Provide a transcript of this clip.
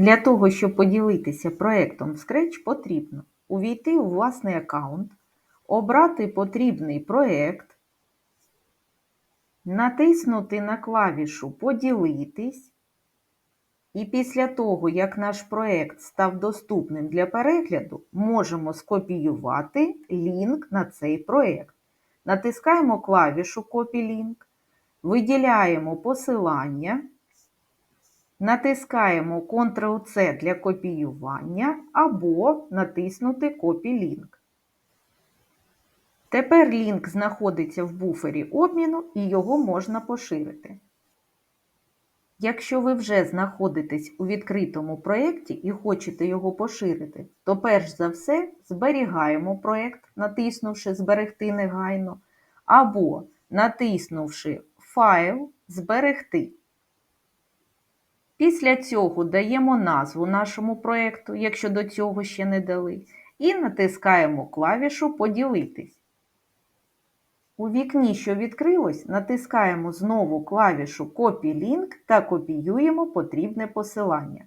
Для того, щоб поділитися проектом в Scratch, потрібно увійти у власний аккаунт, обрати потрібний проект, натиснути на клавішу Поділитись, і після того, як наш проект став доступним для перегляду, можемо скопіювати лінк на цей проект. Натискаємо клавішу Copy Link, виділяємо посилання, натискаємо Ctrl-C для копіювання або натиснути Copy Link. Тепер лінк знаходиться в буфері обміну і його можна поширити. Якщо ви вже знаходитесь у відкритому проєкті і хочете його поширити, то перш за все зберігаємо проєкт, натиснувши Зберегти негайно, або натиснувши Файл Зберегти. Після цього даємо назву нашому проєкту, якщо до цього ще не дали, і натискаємо клавішу Поділитись. У вікні, що відкрилось, натискаємо знову клавішу Copy Link та копіюємо потрібне посилання.